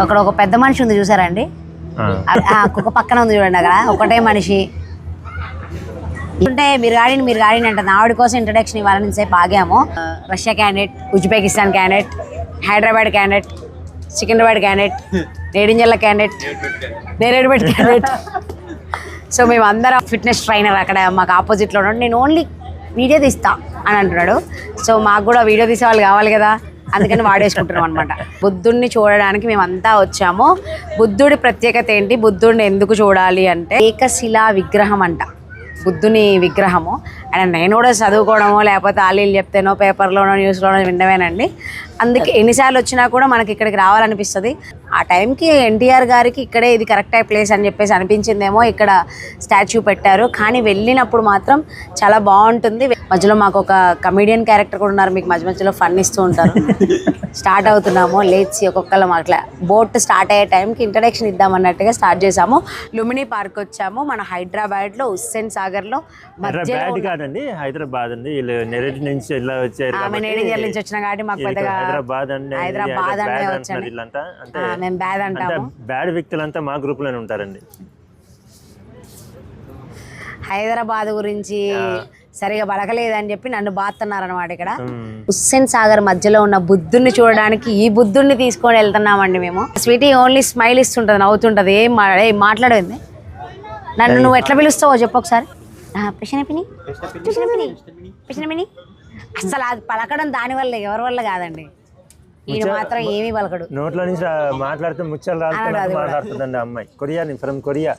అక్కడ ఒక పెద్ద మనిషి ఉంది చూసారండి? ఆ. ఆ కుక్క పక్కన ఉంది చూడండి అక్కడ ఒకటే మనిషి. అంటే మీరు గాడిని మీరు గాడిని అంటుంది ఆవిడ కోసం ఇంట్రడక్షన్ ఇవ్వాలని సేపు ఆగాము. Russia candidate Uzbekistan candidate Hyderabad candidate Secunderabad candidate నేడింజల్ల candidate Neredupeta candidate so మేము అందరం ఫిట్నెస్ ట్రైనర్ అక్కడ మాకు ఆపోజిట్లో ఉన్నాడు నేను ఓన్లీ వీడియో తీస్తా అని అంటున్నాడు. సో మాకు కూడా వీడియో తీసే వాళ్ళు కావాలి కదా. అందుకని వాడేసుకుంటున్నాం అనమాట బుద్ధుడిని చూడడానికి మేము అంతా వచ్చాము. బుద్ధుడి ప్రత్యేకత ఏంటి? బుద్ధుడిని ఎందుకు చూడాలి అంటే ఏకశిలా విగ్రహం అంట. బుద్ధుని విగ్రహము. అండ్ నేను కూడా చదువుకోవడమో లేకపోతే ఆలీలు చెప్తేనో పేపర్లోనో న్యూస్లోనో వినవేనండి అందుకే ఎన్నిసార్లు వచ్చినా కూడా మనకి ఇక్కడికి రావాలనిపిస్తుంది. ఆ టైంకి ఎన్టీఆర్ గారికి ఇక్కడే ఇది కరెక్ట్ ప్లేస్ అని చెప్పేసి అనిపించిందేమో ఇక్కడ స్టాచ్యూ పెట్టారు. కానీ వెళ్ళినప్పుడు మాత్రం చాలా బాగుంటుంది. మధ్యలో మాకు ఒక కమీడియన్ క్యారెక్టర్ కూడా ఉన్నారు. మీకు మధ్య మధ్యలో ఫన్ ఇస్తూ ఉంటారు. స్టార్ట్ అవుతున్నాము. లేచి ఒక్కొక్కరు మాట్లా బోట్ స్టార్ట్ అయ్యే టైంకి ఇంట్రడక్షన్ ఇద్దామన్నట్టుగా స్టార్ట్ చేసాము లుమిని పార్క్ వచ్చాము. మన హైదరాబాద్లో హుస్సేన్ సాగర్లో కాదండి. హైదరాబాద్ అండి. నెరటి నుంచి వచ్చారు నుంచి వచ్చిన కాబట్టి మాకు పెద్దగా హైదరాబాద్ అంటే హైదరాబాద్ అనే బ్యాడ్ వచ్చాను అంటున్నారు వీళ్ళంతా. అంటే ఆ, మేము బ్యాడ్ అంటే అంటాము. బ్యాడ్ వ్యక్తులంతా మా గ్రూప్లోనే ఉంటారండి. హైదరాబాద్ గురించి సరిగా బలకలేదని చెప్పి నన్ను బాతున్నారు అనమాట ఇక్కడ. హుస్సేన్ సాగర్ మధ్యలో ఉన్న బుద్ధుడిని చూడడానికి ఈ బుద్ధుడిని తీసుకొని వెళ్తున్నామండి మేము. స్వీటీ ఓన్లీ స్మైల్ ఇస్తుంటది నవ్వుతుంటది. ఏం మా- ఏం మాట్లాడేది? నన్ను నువ్వు ఎట్లా పిలుస్తావో చెప్పు ఒకసారి. పిని పిని పిని అసలు అది పలకడం దాని వల్ల ఎవరి వల్ల కాదండి. ఈయన మాత్రం ఏమీ పలకడు. నోట్లో నుంచి మాట్లాడితే ముచ్చలు రాలుతున్నట్టు మాట్లాడుతుందండి అమ్మాయి. Korea from Korea.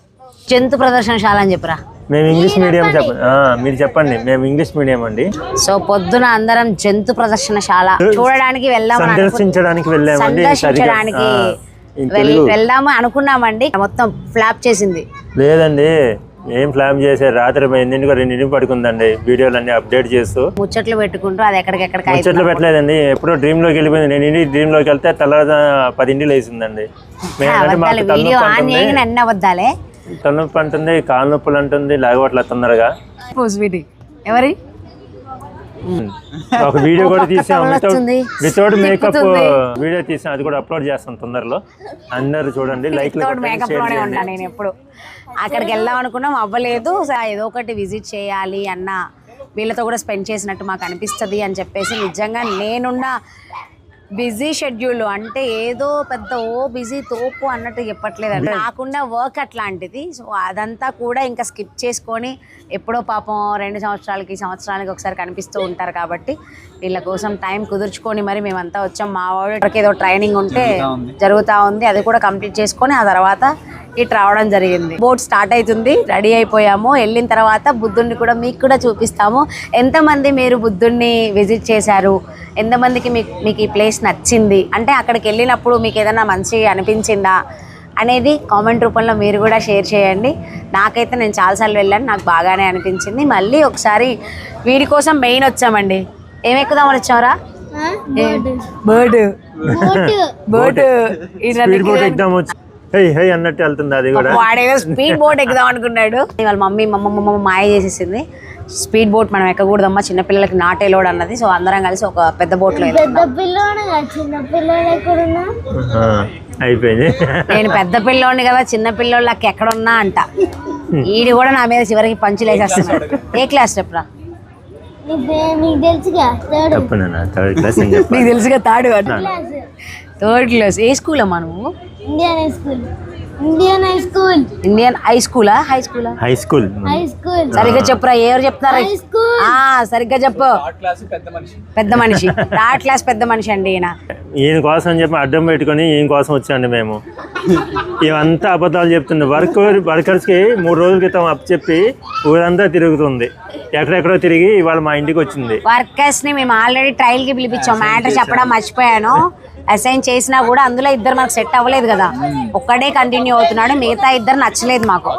జంతు ప్రదర్శనశాల అని చెప్పరా? మేము ఇంగ్లీష్ మీడియం చెప్పండి. ఆ, మీరు చెప్పండి. మేము ఇంగ్లీష్ మీడియం అండి. సో పొద్దున అందరం జంతు ప్రదర్శనశాల చూడడానికి వెళ్దామని అనుకు- సందర్శించడానికి వెళ్ళామండి. సందర్శించడానికి వెళ్దాము అనుకున్నామండి. మొత్తం ఫ్లాప్ చేసింది. లేదండి. ఏం ప్లాన్ చేశారు రాత్రి ఎన్నింటికో రెండింటికి పడుకుందండి. వీడియోలు అన్ని అప్డేట్ చేస్తూ. ముచ్చట్లు పెట్టుకుంటూ అది ఎక్కడికెక్కడికి అయి- ముచ్చట్లు పెట్టలేదండి. ఎప్పుడో డ్రీమ్లోకి వెళ్ళిపోయింది. నేను ఇంటి డ్రీమ్లోకి వెళ్తే తెల్లవారు పదింటికి లేచిందండి. తలనొప్పి అంటుంది. కాలు నొప్పులు అంటుంది లేకపోవట్లే తొందరగా. ఎవరి? ఒక వీడియో కూడా తీసాం. Without makeup. వీడియో తీసాం. అది కూడా అప్లోడ్ చేస్తాం తొందరలో. అందరూ చూడండి లైక్ నేను ఎప్పుడు. అక్కడికి వెళ్దాం అనుకున్నాం అవ్వలేదు. ఏదో ఒకటి విజిట్ చేయాలి అన్న వీళ్ళతో కూడా స్పెండ్ చేసినట్టు మాకు అనిపిస్తుంది అని చెప్పేసి నిజంగా నేనున్న బిజీ షెడ్యూల్ అంటే ఏదో పెద్ద ఓ బిజీ తోపు అన్నట్టు చెప్పట్లేదండి. నాకున్న వర్క్ అట్లాంటిది. సో అదంతా కూడా ఇంకా స్కిప్ చేసుకొని ఎప్పుడో పాపం రెండు సంవత్సరాలకి సంవత్సరాలకి ఒకసారి కనిపిస్తూ ఉంటారు కాబట్టి వీళ్ళ కోసం టైం కుదుర్చుకొని మరి మేమంతా వచ్చాం. మా వాడికి ఏదో ట్రైనింగ్ ఉంటే జరుగుతూ ఉంది. అది కూడా కంప్లీట్ చేసుకొని ఆ తర్వాత ఇటు రావడం జరిగింది. బోట్ స్టార్ట్ అవుతుంది. రెడీ అయిపోయాము. వెళ్ళిన తర్వాత బుద్ధుడిని కూడా మీకు కూడా చూపిస్తాము. ఎంతమంది మీరు బుద్ధుడిని విజిట్ చేశారు? ఎంతమందికి మీకు మీకు ఈ ప్లేస్ నచ్చింది. అంటే అక్కడికి వెళ్ళినప్పుడు మీకు ఏదైనా మంచి అనిపించిందా అనేది కామెంట్ రూపంలో మీరు కూడా షేర్ చేయండి. నాకైతే నేను చాలాసార్లు వెళ్ళాను నాకు బాగానే అనిపించింది. మళ్ళీ ఒకసారి వీడి కోసం మెయిన్ వచ్చామండి. ఏం ఎక్కుదామని వచ్చావరా బర్డ్. బర్డ్. అన్నట్టు వెళ్తుంది అది కూడా. వాడేదో స్పీడ్ బోట్ ఎక్కుదాం అనుకున్నాడు. వాళ్ళ మమ్మీ మమ్మ మమ్మ మాయ చేసేసింది. స్పీడ్ బోట్ మనం ఎక్కకూడదమ్మా చిన్నపిల్లలకి నాటేలోడ్ అన్నది. సో అందరం కలిసి ఒక పెద్ద బోట్లో పెద్ద పిల్లోడు చిన్న పిల్లోడు ఎక్కడున్నా? ఆ, అయిపోయింది. నేను పెద్ద పిల్లోడిని కదా చిన్న పిల్లోళ్ళకి ఎక్కడున్నా అంట. ఈడు కూడా నా మీద చివరికి పంచులు వేసేస్తున్నాడు. ఏ క్లాస్ చెప్పరా? నీకు తెలుసుగా? Third class third class. ఏ స్కూల్ అమ్మా నువ్వు? Indian school. Indian high school Indian high స్కూలా హై స్కూలా హై స్కూల్ హై స్కూల్ సరిగ్గా చెప్పురా? ఎవరు హై స్కూల్ ఆ సరిగ్గా చెప్పు. పెద్ద మనిషి. థర్డ్ క్లాస్ పెద్ద మనిషి అండి ఈయన. ఈయన కోసం అని చెప్పి అడ్డం పెట్టుకొని ఈయన కోసం వచ్చాండి మేము. ఇవంతా అబద్ధాలు చెప్తుంది వర్క్ వర్కర్స్కి మూడు రోజుల క్రితం అప్ చెప్పి ఊరంతా తిరుగుతుంది. ఎక్కడెక్కడో తిరిగి ఇవాళ మా ఇంటికి వచ్చింది. వర్కర్స్ని మేము ఆల్రెడీ ట్రయల్కి పిలిపించాం. మ్యాటర్ చెప్పడం మర్చిపోయాను. అసైన్ చేసినా కూడా అందులో ఇద్దరు మనకు సెట్ అవ్వలేదు కదా. ఒక్కడే కంటిన్యూ అవుతున్నాడు మిగతా ఇద్దరు నచ్చలేదు మాకు.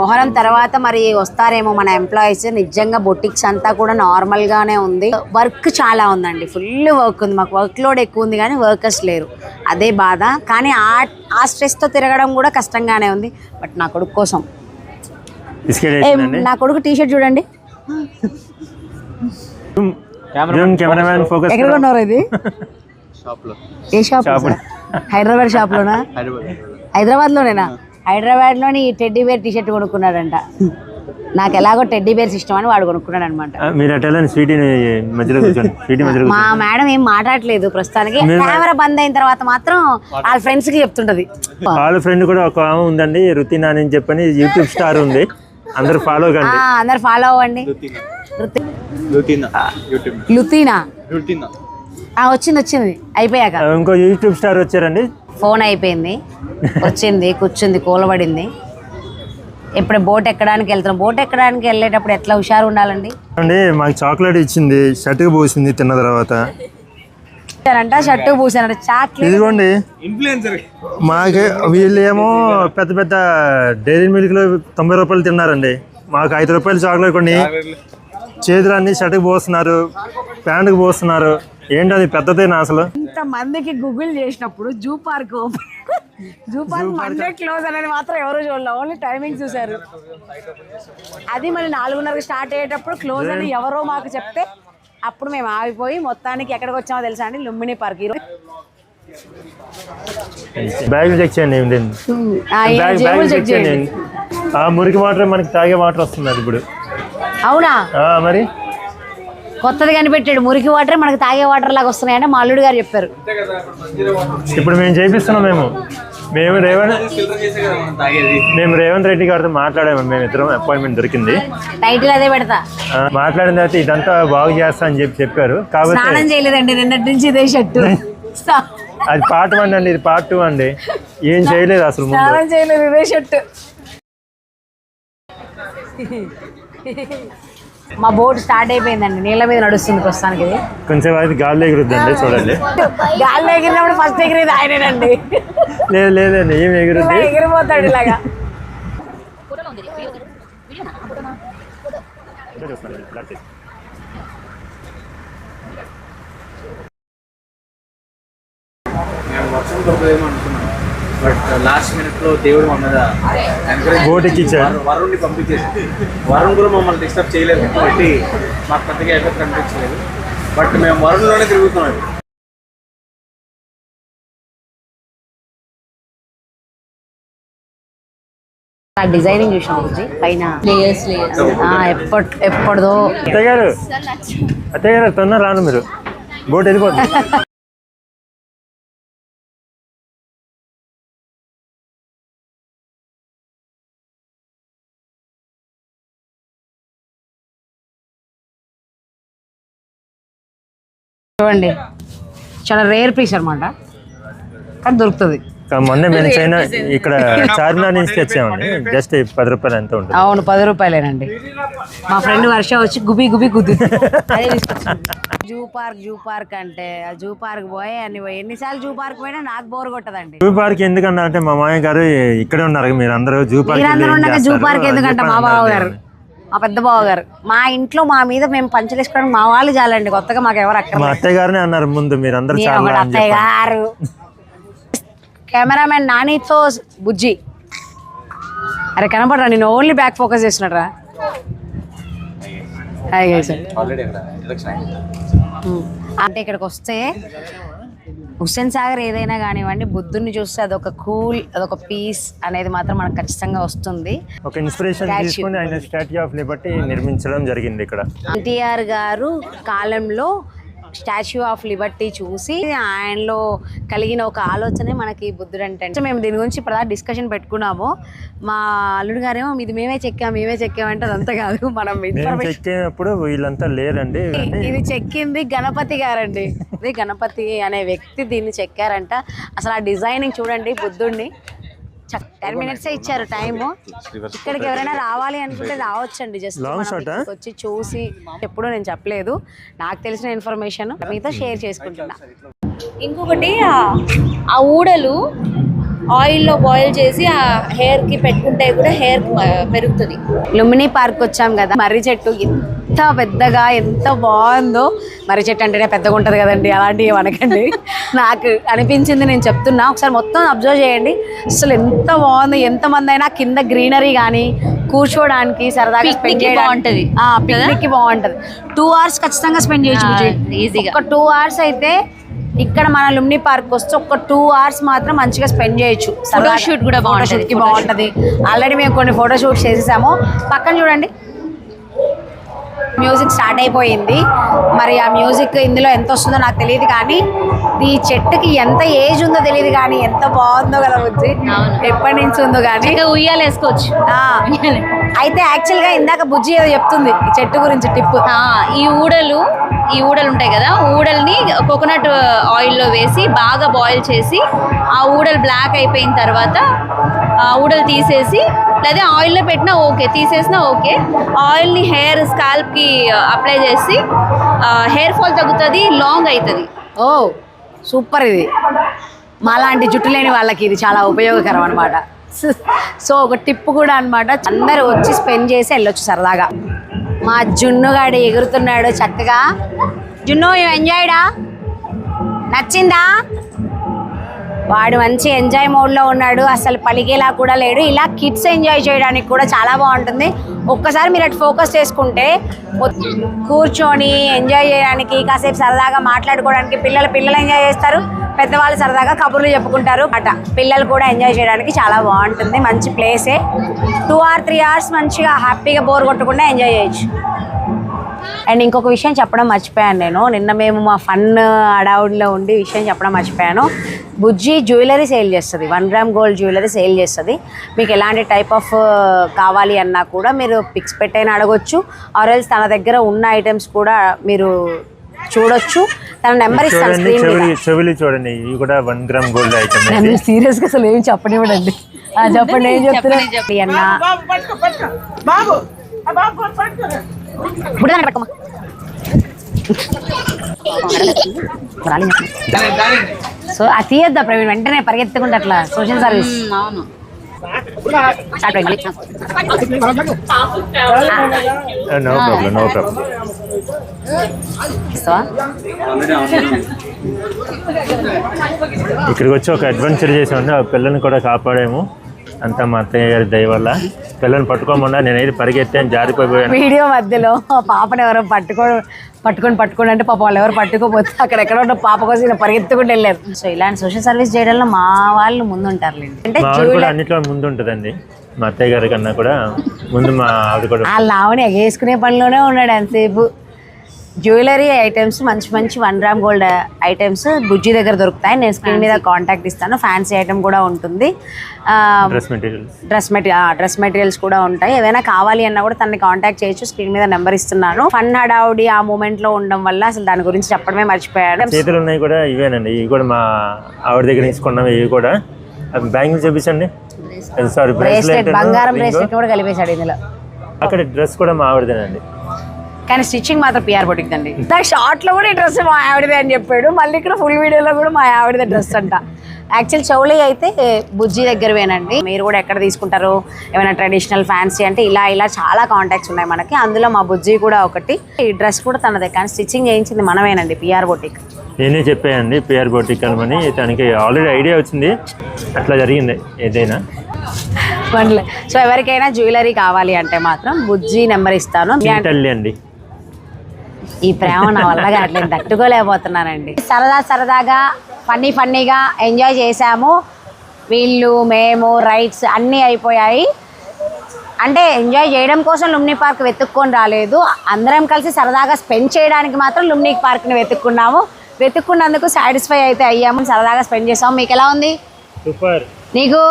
మొహరం తర్వాత మరి వస్తారేమో మన ఎంప్లాయీస్ నిజంగా బొటిక్స్ అంతా కూడా నార్మల్ గానే ఉంది. వర్క్ చాలా ఉందండి. ఫుల్ వర్క్ ఉంది. మాకు వర్క్ లోడ్ ఎక్కువ ఉంది కానీ వర్కర్స్ లేరు. అదే బాధ. కానీ ఆ ఆ స్ట్రెస్తో తిరగడం కూడా కష్టంగానే ఉంది. బట్ నా కొడుకు కోసం. నా కొడుకు టీ షర్ట్ చూడండి కెమెరామ్యాన్ ఫోకస్ ఎక్కడ కొన్నారు ఇది షాప్లో. ఏ షాప్ హైదరాబాద్ షాప్? లోనా హైదరాబాద్ హైదరాబాద్. లోనేనా హైదరాబాద్లోని టెడ్డీ బేర్ టీ షర్ట్ కొనుక్కున్నాడంట. నాకు ఎలాగో టెడ్డీ బేర్స్ ఇష్టం అని వాడు కొనుక్కున్నాడు అనమాట మీరు అట్లా స్వీటీని మధ్యలో కూర్చోండి స్వీటీ మధ్యలో మా మేడం ఏం మాట్లాడలేదు ప్రస్తుతానికి. మీరు- కెమెరా బంద్ అయిన తర్వాత మాత్రం వాళ్ళ ఫ్రెండ్స్కి చెప్తుంటది. వాళ్ళ ఫ్రెండ్ కూడా ఒక ఆమె ఉందండి రుతిన్ అని చెప్పని యూట్యూబ్ స్టార్ ఉంది. అందరు ఫాలో కండి అందరు ఫాలో అవ్వండి. లుతీనా వచ్చింది వచ్చింది. అయిపోయాక? ఇంకో యూట్యూబ్ స్టార్ వచ్చారండి. ఫోన్ అయిపోయింది. వచ్చింది కూర్చుంది కూలబడింది. ఇప్పుడు బోట్ ఎక్కడానికి వెళ్తున్నాం? బోట్ ఎక్కడానికి వెళ్ళేటప్పుడు ఎట్లా హుషారు ఉండాలండి? అండి మాకు చాక్లెట్ ఇచ్చింది షర్ట్కి పోసింది తిన్న తర్వాత. అంట షర్టు పూసానంట చాక్లెట్. ఇదిగోండి. ఇన్ఫ్లుయెన్సర్ మాకే వీళ్ళు ఏమో పెద్ద పెద్ద డైరీ మిల్క్లో తొంభై రూపాయలు తిన్నారండి. మాకు ఐదు రూపాయలు చాక్లెట్ కొన్ని. చేతులన్నీ షర్ట్కి పోస్తున్నారు ప్యాంటుకి పోస్తున్నారు. ఏంటి అది పెద్దదేనా అసలు? ఇంత మందికి గూగుల్ చేసినప్పుడు zoo park zoo park Monday close అనేది మాత్రం ఎవరు చూడలేదు ఓన్లీ టైమింగ్ చూసారు అది మళ్ళీ నాలుగున్నరకు స్టార్ట్ అయ్యేటప్పుడు క్లోజ్ అని ఎవరో మాకు చెప్తే అప్పుడు మేము ఆగిపోయి మొత్తానికి ఎక్కడికి వచ్చామో తెలుసా అండి? లుంబిని పార్క్. ఈరోజు చెక్ చేయండి ఆ, మురికి వాటర్ మనకి తాగే వాటర్ వస్తుంది అది ఇప్పుడు. అవునా? ఆ, మరి? కొత్తది కనిపెట్టాడు. మురికి వాటర్ మనకు తాగే వాటర్ లాగా వస్తున్నాయంటే మా అల్లుడు గారు చెప్పారు. ఇప్పుడు మేము చేపిస్తున్నాం మేము. మేము రేవంత్ చేసే కదా మనం తాగేది. మేము రేవంత్ రెడ్డి గారితో మాట్లాడాము. మేము ఇద్దరం అపాయింట్మెంట్ దొరికింది. టైటిల్ అదే పెడతా. మాట్లాడిన తర్వాత ఇదంతా బాగు చేస్తా అని చెప్పి చెప్పారు. స్నానం చేయలేదండి. నిన్నటి నుంచి ఇదే షర్టు. అది పార్ట్ వన్ అండి ఇది పార్ట్ టూ అండి. ఏం చేయలేదు అసలు స్నానం చేయలేదు ఇదే షర్టు. మా బోట్ స్టార్ట్ అయిపోయిందండి. నీళ్ళ మీద నడుస్తుంది ప్రస్తుతానికి ఇది. కొంచెం అది గాల్లో ఎగురుద్దండి చూడండి. గాల్లో ఎగిరినప్పుడు ఫస్ట్ ఎగిరేది ఆయనేనండి. లేదు లేదండి ఏం ఎగురుద్ది? ఎగిరిపోతాడు ఇలాగా. మేము వర్షం దొరకదేమో అనుకున్నాం బట్ లాస్ట్ మినిట్లో దేవుడు మా మీద. వరు- వరుణ్ని పంపించేసి వరుణ్ కూడా మమ్మల్ని డిస్టర్బ్ చేయలేదు కాబట్టి మాకు పెద్దగా ఎఫెక్ట్ కనిపించలేదు. బట్ మేము వరుణ్లోనే తిరుగుతున్నాం. ఆ డిజైనింగ్ బుజ్జి పైన. ఎప్పటి ఎప్పటిదో. అత్తయ్య గారు. అత్తయ్య గారు తొందర రాను మీరు. బోట్ వెళ్ళిపోతుంది చూడండి. చాలా రేర్ పీస్ అనమాట కానీ దొరుకుతుంది. కా- మొన్న మేము చైనా ఇక్కడ చార్మినార్ నుంచి తెచ్చామండి. జస్ట్ పది రూపాయలు ఎంత ఉంటుంది. అవును పది రూపాయలేనండి. మా ఫ్రెండ్ వర్ష వచ్చి గుబి గుబి గుద్దు. జూ పార్క్ జూ పార్క్ అంటే ఆ జూ పార్క్ పోయి అన్ని పోయి ఎన్నిసార్లు జూ పార్క్ పోయినా నాకు బోర్ కొట్టదండి. జూ పార్క్ ఎందుకన్నా అంటే మా మామయ్య గారు ఇక్కడే ఉన్నారు. మీరు అందరూ జూ పార్క్ జూ? పార్క్ ఎందుకంటే మా బావ గారు. మా పెద్ద బావ గారు మా ఇంట్లో మా మీద మేము పంచలేసుకోవడానికి మా వాళ్ళు చాలండి కొత్తగా మాకు ఎవరు మా అక్కడ అత్తయ్య గారినే అన్నారు ముందు మీరు అందరూ నేను చాలా ఒకటి అని అత్తయ్య చెప్పారు గారు కెమెరామెన్ నానితో బుజ్జి. అరే కనపడరా నేను ఓన్లీ బ్యాక్ ఫోకస్ చేస్తున్నారా హాయ్ గైస్ ఆల్రెడీ అక్కడ ఎలక్షన్ అయింది అంటే ఇక్కడికి వస్తే హుస్సేన్ సాగర్ ఏదైనా కానివ్వండి బుద్ధుని చూస్తే అదొక కూల్ అదొక పీస్ అనేది మాత్రం మనకు ఖచ్చితంగా వస్తుంది ఒక ఇన్స్పిరేషన్. తీసుకుని ఆయన స్టాట్యూ ఆఫ్ లిబర్టీ నిర్మించడం జరిగింది ఇక్కడ ఎన్టీఆర్ గారు కాలంలో స్టాచ్యూ ఆఫ్ లిబర్టీ చూసి ఆయనలో కలిగిన ఒక ఆలోచనే మనకి బుద్ధుడు అంటే మేము దీని గురించి ఇప్పుడు డిస్కషన్ పెట్టుకున్నాము. మా అల్లుడు గారేమో ఇది మేమే చెక్కాం మేమే చెక్కామంటే అదంతా కాదు. మనం చెక్కినప్పుడు వీళ్ళంతా లేరండి. ఇది చెక్కింది గణపతి గారండి. ఇది గణపతి అనే వ్యక్తి దీన్ని చెక్కారంట. అసలు ఆ డిజైనింగ్ చూడండి బుద్ధుడిని టెన్ మినిట్స్ ఇచ్చారు టైము ఇక్కడికి ఎవరైనా రావాలి అనుకుంటే రావచ్చండి జస్ట్? వచ్చి చూసి ఎప్పుడూ నేను చెప్పలేదు. నాకు తెలిసిన ఇన్ఫర్మేషన్ మీతో షేర్ చేసుకుంటున్నా. ఇంకొకటి ఆ- ఊడలు ఆయిల్లో బాయిల్ చేసి ఆ హెయిర్కి పెట్టుకుంటే కూడా హెయిర్ పెరుగుతుంది. లుంబిని పార్క్ వచ్చాం కదా మర్రి చెట్టు. ఎంత పెద్దగా ఎంత బాగుందో. మర్రి చెట్టు అంటేనే పెద్దగా ఉంటుంది కదండి అలాంటివి అనకండి. నాకు అనిపించింది నేను చెప్తున్నా ఒకసారి మొత్తం అబ్జర్వ్ చేయండి. అసలు ఎంత బాగుంది ఎంతమంది అయినా కింద గ్రీనరీ కానీ కూర్చోడానికి సరదాగా చేయడానికి- బాగుంటది. ఆ, picnic కి బాగుంటది. టూ అవర్స్ ఖచ్చితంగా స్పెండ్ చేయొచ్చు ఆ, బుజ్జి. easy గా. ఒక టూ అవర్స్ అయితే ఇక్కడ మన లుమ్ని పార్క్ వస్తే ఒక టూ అవర్స్ మాత్రం మంచిగా స్పెండ్ చేయొచ్చు. Photoshoot కూడా బాగుంటది. బాగుంటది. ఆల్రెడీ మేము కొన్ని ఫోటో షూట్స్ చేసేసాము. పక్కన చూడండి. మ్యూజిక్ స్టార్ట్ అయిపోయింది. మరి ఆ మ్యూజిక్ ఇందులో ఎంత వస్తుందో నాకు తెలియదు కానీ ఈ చెట్టుకి ఎంత ఏజ్ ఉందో తెలియదు కానీ ఎంత బాగుందో కదా బుజ్జి. అవును. ఎప్పటి నుంచి ఉందో కానీ. ఇంకా ఉయ్యాలు వేసుకోవచ్చు. ఆ, అయితే యాక్చువల్గా ఇందాక బుజ్జి ఏదో చెప్తుంది ఈ చెట్టు గురించి టిప్ ఈ ఊడలు ఈ ఊడలు ఉంటాయి కదా ఊడల్ని కోకోనట్ ఆయిల్లో వేసి బాగా బాయిల్ చేసి ఆ ఊడలు బ్లాక్ అయిపోయిన తర్వాత ఊడలు తీసేసి లేదా ఆయిల్లో పెట్టినా ఓకే తీసేసినా ఓకే. ఆయిల్ని హెయిర్ స్కాల్ప్కి అప్లై చేసి హెయిర్ ఫాల్ తగ్గుతుంది లాంగ్ అవుతుంది ఓ సూపర్ ఇది. మాలాంటి జుట్టు లేని వాళ్ళకి ఇది చాలా ఉపయోగకరం అనమాట సో ఒక టిప్ కూడా అనమాట అందరూ వచ్చి స్పెండ్ చేసి వెళ్ళొచ్చు సరదాగా. మా జున్నుగాడు ఎగురుతున్నాడు చక్కగా. జున్ను ఎంజాయ్డా? నచ్చిందా? వాడు మంచి ఎంజాయ్ మోడ్లో ఉన్నాడు అసలు పలికేలా కూడా లేడు. ఇలా కిడ్స్ ఎంజాయ్ చేయడానికి కూడా చాలా బాగుంటుంది. ఒక్కసారి మీరు అటు ఫోకస్ చేసుకుంటే కూర్చొని ఎంజాయ్ చేయడానికి కాసేపు సరదాగా మాట్లాడుకోవడానికి పిల్లలు పిల్లలు ఎంజాయ్ చేస్తారు. పెద్దవాళ్ళు సరదాగా కబుర్లు చెప్పుకుంటారు. అట పిల్లలు కూడా ఎంజాయ్ చేయడానికి చాలా బాగుంటుంది. మంచి ప్లేసే టూ ఆర్ త్రీ అవర్స్ మంచిగా హ్యాపీగా బోర్ కొట్టకుండా ఎంజాయ్ చేయొచ్చు. అండ్ ఇంకొక విషయం చెప్పడం మర్చిపోయాను నేను. నిన్న మేము మా ఫన్ అడౌడ్లో ఉండి విషయం చెప్పడం మర్చిపోయాను. బుజ్జి జ్యువెలరీ సేల్ చేస్తుంది. One gram gold jewellery sale చేస్తుంది. మీకు ఎలాంటి టైప్ ఆఫ్ కావాలి అన్నా కూడా మీరు పిక్స్ పెట్టైనా అడగొచ్చు. ఆర్ఎల్స్ తన దగ్గర ఉన్న ఐటమ్స్ కూడా మీరు చూడొచ్చు. తన నెంబర్ ఇస్తాను చూడండి స్క్రీన్ చెవిలి కూడా వన్ గ్రామ్ గోల్డ్ ఐటమ్ నన్ను సీరియస్గా అసలు ఏం చెప్పనివ్వడండి. ఆ, చెప్పండి ఏం అన్న. ఇప్పుడు పట్టుకోమా. సో అది తీయద్దా ప్రవీణ్? వెంటనే పరిగెత్తుకుంటే అట్లా సోషల్ సర్వీస్ అవును నో ప్రాబ్లం నో ప్రాబ్లం ఇక్కడికి వచ్చి ఒక అడ్వెంచర్ చేసామండి. ఆ పిల్లని కూడా కాపాడాము. అంతా మా అత్తయ్య గారి దయ వల్ల. పిల్లని పట్టుకోమన్నా నేనైతే పరిగెత్తాను జారిపోయాను వీడియో మధ్యలో పాపను ఎవరో పట్టుకో పట్టుకొని పట్టుకొని అంటే పాప వాళ్ళు ఎవరు పట్టుకోపోతే అక్కడ ఎక్కడ ఉన్న పాప కోసం ఇలా పరిగెత్తుకుంటూ వెళ్ళారు. సో ఇలాంటి సోషల్ సర్వీస్ చేయడంలో మా వాళ్ళు ముందుంటారులేండి. అంటే అన్నిట్లో ముందు ఉంటుందండి మా అత్తయ్య గారి కన్నా కూడా. ముందు మా ఆవిడ కూడా ఆ లావని ఎగేసుకునే పనిలోనే ఉన్నాడు అంతసేపు. జ్యువెలరీ ఐటమ్స్ మంచి మంచి one gram gold items Bujji దగ్గర దొరుకుతాయి. నేను స్క్రీన్ మీద కాంటాక్ట్ ఇస్తాను. ఫ్యాన్సీ ఐటమ్ కూడా ఉంటుంది. Dress materials dress material dress materials కూడా ఉంటాయి. ఏదైనా కావాలి అన్నా కూడా తనని కాంటాక్ట్ చేయొచ్చు. స్క్రీన్ మీద నెంబర్ ఇస్తున్నాను. ఫన్ హడావుడి ఆ మూమెంట్లో ఉండడం వల్ల అసలు దాని గురించి చెప్పడమే మర్చిపోయాడు చేతులు ఉన్నాయి కూడా ఇవేనండి. ఇవి కూడా మా ఆవిడ దగ్గర తీసుకున్నాం. ఇవి కూడా. బ్యాంగిల్ చూపించండి. సారీ బ్రేస్లెట్ బంగారం బ్రేస్లెట్ కూడా కలిపేశాడు ఇందులో. అక్కడ డ్రెస్ కూడా మా ఆవిడదేనండి. కానీ స్టిచ్చింగ్ మాత్రం పిఆర్ బొటిక్ అండి నాకు షార్ట్లో కూడా ఈ డ్రెస్ మా ఆవిడదే అని చెప్పాడు. మళ్ళీ ఇక్కడ ఫుల్ వీడియోలో కూడా మా ఆవిడదే డ్రెస్ అంట. యాక్చువల్ చౌలీ అయితే బుజ్జి దగ్గరవేనండి. మీరు కూడా ఎక్కడ తీసుకుంటారు? ఏమైనా ట్రెడిషనల్ ఫ్యాన్సీ అంటే ఇలా ఇలా చాలా కాంటాక్ట్స్ ఉన్నాయి మనకి. అందులో మా బుజ్జి కూడా ఒకటి. ఈ డ్రెస్ కూడా తనదే కానీ స్టిచ్చింగ్ చేయించింది మనమేనండి పిఆర్ బొటిక్ నేనే చెప్పానండి పిఆర్ బోటిక్ కలమని తనకి ఆల్రెడీ ఐడియా వచ్చింది. అట్లా జరిగింది ఏదైనా. సో ఎవరికైనా జ్యువెలరీ కావాలి అంటే మాత్రం బుజ్జి నెంబర్ ఇస్తాను. అండి. ఈ ప్రేమ నా వల్ల కావట్లేదు. తట్టుకోలేకపోతున్నానండి. సరదా సరదాగా ఫన్నీ ఫన్నీగా ఎంజాయ్ చేశాము. వీళ్ళు మేము రైడ్స్ అన్నీ అయిపోయాయి. అంటే ఎంజాయ్ చేయడం కోసం లుమ్ని పార్క్ వెతుక్కొని రాలేదు. అందరం కలిసి సరదాగా స్పెండ్ చేయడానికి మాత్రం లుమ్ని పార్క్ని వెతుక్కున్నాము. వెతుక్కున్నందుకు సాటిస్ఫై అయితే అయ్యాము. సరదాగా స్పెండ్ చేసాము మీకు ఎలా ఉంది? సూపర్. నీకు?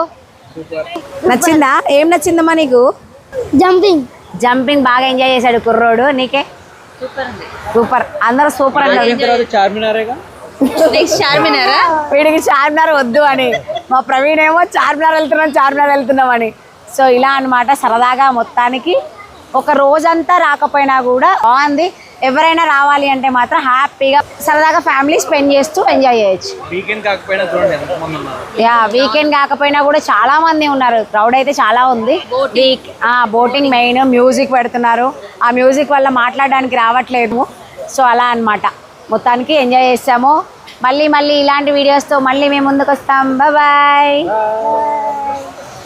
నచ్చిందా? ఏం నచ్చిందమ్మా నీకు? జంపింగ్. జంపింగ్ బాగా ఎంజాయ్ చేశాడు కుర్రోడు. నీకే? సూపర్ అందరూ సూపర్ చార్మినారా? వీడికి చార్మినార్ వద్దు అని. మా ప్రవీణ్ ఏమో చార్మినార్ వెళ్తున్నాం చార్మినార్ వెళ్తున్నాం అని. సో ఇలా అన్నమాట సరదాగా మొత్తానికి. ఒక రోజంతా రాకపోయినా కూడా బాగుంది. ఎవరైనా రావాలి అంటే మాత్రం హ్యాపీగా సరదాగా ఫ్యామిలీ స్పెండ్ చేస్తూ ఎంజాయ్ చేయొచ్చు. వీకెండ్ కాకపోయినా చూడండి ఎంతమంది ఉన్నారు. యా వీకెండ్ కాకపోయినా కూడా చాలా మంది ఉన్నారు. క్రౌడ్ అయితే చాలా ఉంది. వీక్ బోటింగ్ మెయిన్ మ్యూజిక్ పెడుతున్నారు. ఆ మ్యూజిక్ వల్ల మాట్లాడడానికి రావట్లేదు. సో అలా అన్నమాట. మొత్తానికి ఎంజాయ్ చేస్తాము. మళ్ళీ మళ్ళీ ఇలాంటి వీడియోస్తో మళ్ళీ మేము ముందుకు వస్తాం. బాయ్